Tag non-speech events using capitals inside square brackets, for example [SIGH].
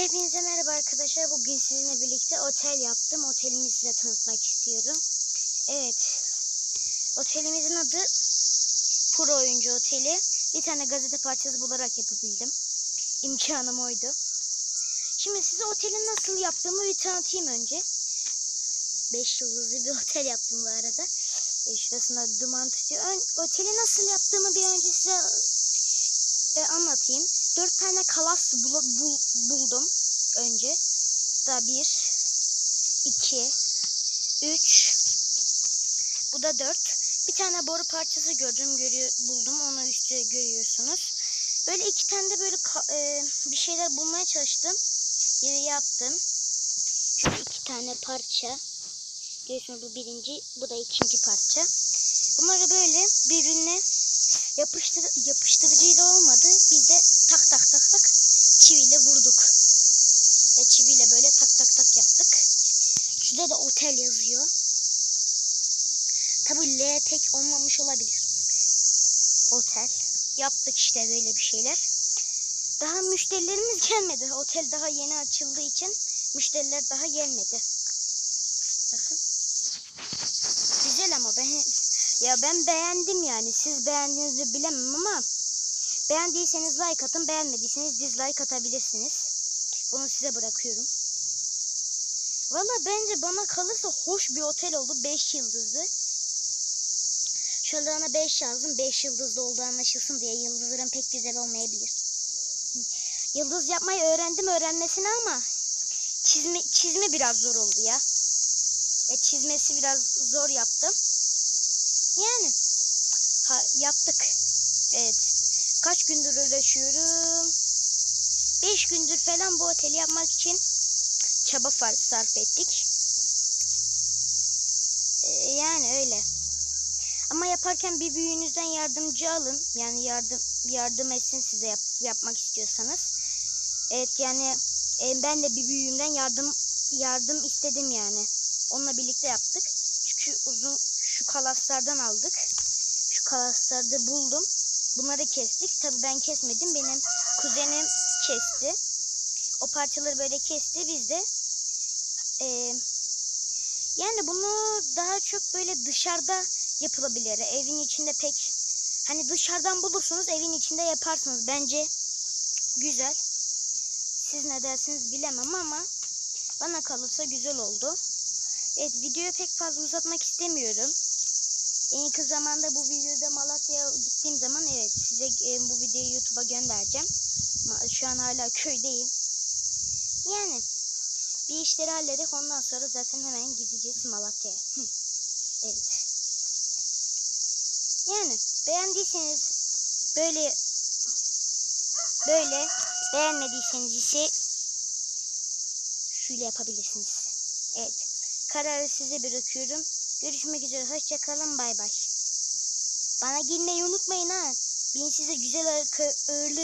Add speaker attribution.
Speaker 1: Hepinize merhaba arkadaşlar. Bugün sizinle birlikte otel yaptım. Otelimi size tanıtmak istiyorum. Evet. Otelimizin adı Pro Oyuncu Oteli. Bir tane gazete parçası bularak yapabildim. İmkanım oydu. Şimdi size oteli nasıl yaptığımı bir tanıtayım önce. 5 yıldızlı bir [LAUGHS] otel yaptım bu arada. E, şurasında duman tutuyor. Ön, oteli nasıl yaptığımı bir önce size e, anlatayım. Dört tane kalas bul- bul- buldum önce. Da bir, iki, üç. Bu da dört. Bir tane boru parçası gördüm, görüyor, buldum. Onu üstte görüyorsunuz. Böyle iki tane de böyle e, bir şeyler bulmaya çalıştım. Yeri yaptım. Şu iki tane parça. Görüyorsunuz bu birinci, bu da ikinci parça. Bunları böyle birbirine yapıştır yapıştırıcıyla olmadı. Biz de tak tak tak tak çiviyle vurduk. Ve çiviyle böyle tak tak tak yaptık. Şurada da otel yazıyor. Tabi L pek olmamış olabilir. Otel. Yaptık işte böyle bir şeyler. Daha müşterilerimiz gelmedi. Otel daha yeni açıldığı için müşteriler daha gelmedi. Bakın. Güzel ama ben ya ben beğendim yani. Siz beğendiğinizi bilemem ama beğendiyseniz like atın, beğenmediyseniz dislike atabilirsiniz. Bunu size bırakıyorum. Valla bence bana kalırsa hoş bir otel oldu. 5 yıldızlı. Şöyle ana 5 yazdım. 5 yıldızlı olduğu anlaşılsın diye yıldızların pek güzel olmayabilir. Yıldız yapmayı öğrendim öğrenmesini ama çizme, çizme biraz zor oldu ya. E, çizmesi biraz zor yaptım. Yani ha, yaptık. Evet. Kaç gündür uğraşıyorum? 5 gündür falan bu oteli yapmak için çaba sarf ettik. Ee, yani öyle. Ama yaparken bir büyüğünüzden yardımcı alın. Yani yardım yardım etsin size yap- yapmak istiyorsanız. Evet yani e, ben de bir büyüğümden yardım yardım istedim yani. Onunla birlikte yaptık. Çünkü uzun şu kalaslardan aldık. Şu kalasları da buldum. Bunları kestik. Tabii ben kesmedim. Benim kuzenim kesti. O parçaları böyle kesti. Biz de e, yani bunu daha çok böyle dışarıda yapılabilir. Evin içinde pek hani dışarıdan bulursunuz evin içinde yaparsınız. Bence güzel. Siz ne dersiniz bilemem ama bana kalırsa güzel oldu. Evet videoyu pek fazla uzatmak istemiyorum. En yakın zamanda bu videoda Malatya'ya gittiğim zaman evet size e, bu videoyu YouTube'a göndereceğim. Şu an hala köydeyim. Yani bir işleri halledip ondan sonra zaten hemen gideceğiz Malatya'ya. Evet. Yani beğendiyseniz böyle böyle beğenmediyseniz ise şöyle yapabilirsiniz. Evet. Kararı size bırakıyorum. Görüşmek üzere. Hoşçakalın. Bay bay. Bana girmeyi unutmayın ha. Ben size güzel ağırlı